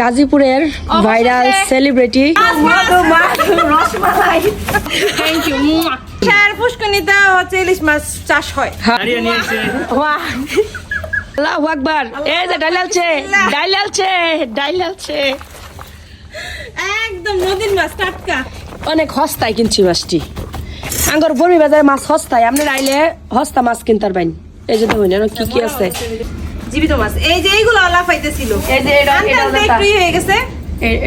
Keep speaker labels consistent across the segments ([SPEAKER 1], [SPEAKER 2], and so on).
[SPEAKER 1] গাজীপুরের viral celebrity
[SPEAKER 2] পুষ্কনিতে হচ্ছে ইলিশ মাছ চাষ হয়।
[SPEAKER 1] আল্লাহু আকবার। এই যে ডাইলালছে ডাইলালছে ডাইলালছে
[SPEAKER 2] একদম নদীর মাছ টাটকা।
[SPEAKER 1] অনেক হস্তায় কিনছি মাছটি। আঙ্গর বর্মি বাজারে মাছ হস্তায় আপনি আইলে হস্তা মাছ কিনতার বাইন এই যে দেখুন এর কি কি আছে?
[SPEAKER 2] জীবিত মাছ। এই যে এইগুলো লাফাইতেছিল
[SPEAKER 1] এই যে এটা এটা
[SPEAKER 2] একটু হয়ে গেছে।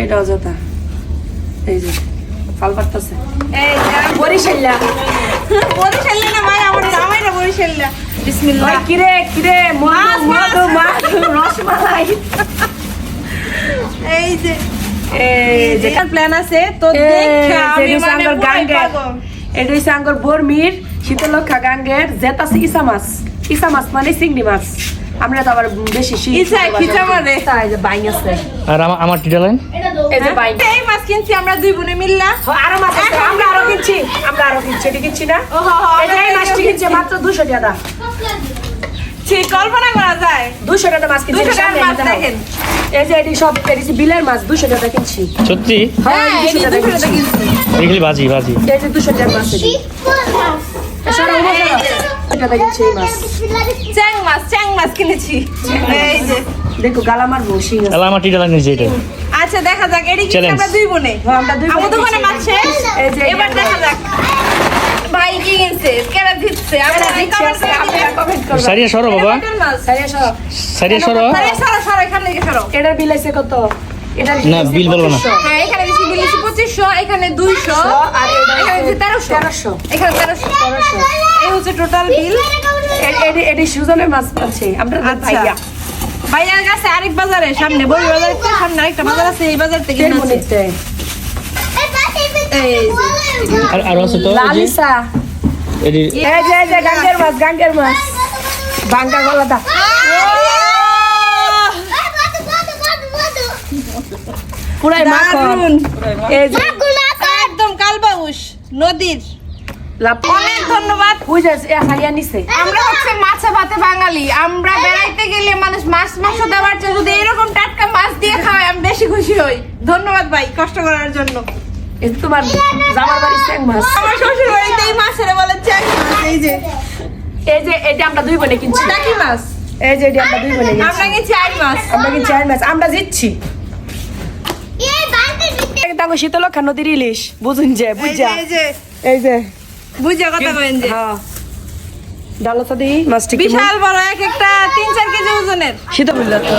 [SPEAKER 1] এটা অযথা। এই যে ফাল
[SPEAKER 2] এই যে আর
[SPEAKER 1] বরিশাল্লা।
[SPEAKER 2] না ভাই আমার জামাই না বরিশালে বিসমিল্লাহ
[SPEAKER 1] কিরে কিরে
[SPEAKER 2] মাছ,
[SPEAKER 1] মধু মধু রসমালাই।
[SPEAKER 2] এই যে
[SPEAKER 1] এই যে।
[SPEAKER 2] প্ল্যান আছে তো আমি
[SPEAKER 1] এটা
[SPEAKER 2] মানে
[SPEAKER 1] আঙ্গর। এটা বর্মির শীতলক্ষা গাঙ্গের জেতাছে ইসা মাছ। ইসা মাছ মানে চিংড়ি মাছ। আমরা তো আবার বেশি
[SPEAKER 3] আর আমার টিটা লাইন?
[SPEAKER 1] এই যে বাইং
[SPEAKER 2] এই মাছ কিনছি আমরা দুই বোনে মিললা।
[SPEAKER 1] আরও মাছ আমরা আরও কিনছি। আমরা আরও কিনছি এটা কিনছি না? এই মাছটি কিনছে মাত্র দুশো টাকা
[SPEAKER 2] ঠিক কল্পনা করা যায়।
[SPEAKER 1] দুশো টাকা মাছ কিনছি
[SPEAKER 2] 200 টাকার
[SPEAKER 1] সামনে
[SPEAKER 2] মাছ দেখেন।
[SPEAKER 1] এই যে এটি সব এটি বিলের মাছ দুশো টাকা কিনছি।
[SPEAKER 3] সত্যি?
[SPEAKER 1] হ্যাঁ
[SPEAKER 2] হ্যাঁ
[SPEAKER 1] দুশো টাকা কিনছি।
[SPEAKER 2] কিনছি।
[SPEAKER 3] এগুলি বাজি বাজি।
[SPEAKER 1] এই যে দুশো টাকা মাছ এটি। মাছ।
[SPEAKER 2] চ্যাং মাছ চ্যাং মাছ কিনেছি। এই যে।
[SPEAKER 1] দেখো
[SPEAKER 3] এটা।
[SPEAKER 2] আচ্ছা দেখা যাক এটি কি আমরা দুই বোনে?
[SPEAKER 1] হ্যাঁ, আমরা দুই বোনে
[SPEAKER 2] দোকানে মাছ শেষ। এবার দেখা যাক। ভাই কি কিনছে? কেরা দিচ্ছে আমরা
[SPEAKER 1] এরা দিচ্ছে
[SPEAKER 2] comment
[SPEAKER 1] আছে,
[SPEAKER 2] করে
[SPEAKER 1] আপনারা
[SPEAKER 2] দিবেন।
[SPEAKER 1] করবেন।
[SPEAKER 3] সারিয়া সরো বাবা।
[SPEAKER 1] সারিয়া সরো।
[SPEAKER 3] সারিয়া সরো।
[SPEAKER 2] আরে সরো সরো এখান থেকে সরো।
[SPEAKER 1] এটার বিল আছে কত? এটার
[SPEAKER 3] না, বিল বলব না।
[SPEAKER 2] হ্যাঁ এখানে এখানে দুইশো
[SPEAKER 1] আর
[SPEAKER 2] এখানে তেরোশো।
[SPEAKER 1] তেরোশো।
[SPEAKER 2] এখানে তেরোশো
[SPEAKER 1] তেরোশো।
[SPEAKER 2] এই হচ্ছে টোটাল বিল
[SPEAKER 1] এটি এটি সুজনের মাছ আছে। আমরা
[SPEAKER 2] আচ্ছা।
[SPEAKER 1] ভাইয়া।
[SPEAKER 2] ভাইয়ার কাছে আরেক বাজারে সামনে বড় বাজার সামনে আরেকটা বাজার আছে এই বাজার থেকে এই। যে
[SPEAKER 3] আর আর আছে তো
[SPEAKER 1] লালিসা। এই যে এই যে গাঙ্গের মাছ গাঙ্গের মাছ। বাঙ্গা গলাটা। পুরাই মাখন। এই যে।
[SPEAKER 2] একদম কালবাউস নদীর। অনেক ধন্যবাদ।
[SPEAKER 1] হারিয়া নিছে।
[SPEAKER 2] আমরা হচ্ছে মাছে ভাতে বাঙালি। আমরা বেড়াইতে গেলে মানুষ মাছ মাংস দেওয়ার চেয়ে যদি এরকম টাটকা মাছ দিয়ে খাওয়ায় আমি বেশি খুশি হই। ধন্যবাদ ভাই কষ্ট করার জন্য।
[SPEAKER 1] এই যে তোমার জামার বাড়ির ট্যাং মাছ।
[SPEAKER 2] আমার শ্বশুর বাড়িতে এই মাছের বলে চ্যাং মাছ, এই যে।
[SPEAKER 1] এই যে এটা আমরা দুই বোনে কিনছি।
[SPEAKER 2] টাকি মাছ।
[SPEAKER 1] এই যে এটা আমরা দুই বোনে কিনছি।
[SPEAKER 2] আমরা গেছি আই মাছ।
[SPEAKER 1] আমরা কিনছি আর মাছ। আমরা জিতছি। তাকে শীতলক্ষা নদীর ইলিশ। বুঝুন যে বুঝা।
[SPEAKER 2] এই যে। বুঝা কথা বলেন যে।
[SPEAKER 1] হ্যাঁ।
[SPEAKER 2] বিশাল বড় এক একটা তিন চার কেজি ওজনের।
[SPEAKER 1] শীত বলল তো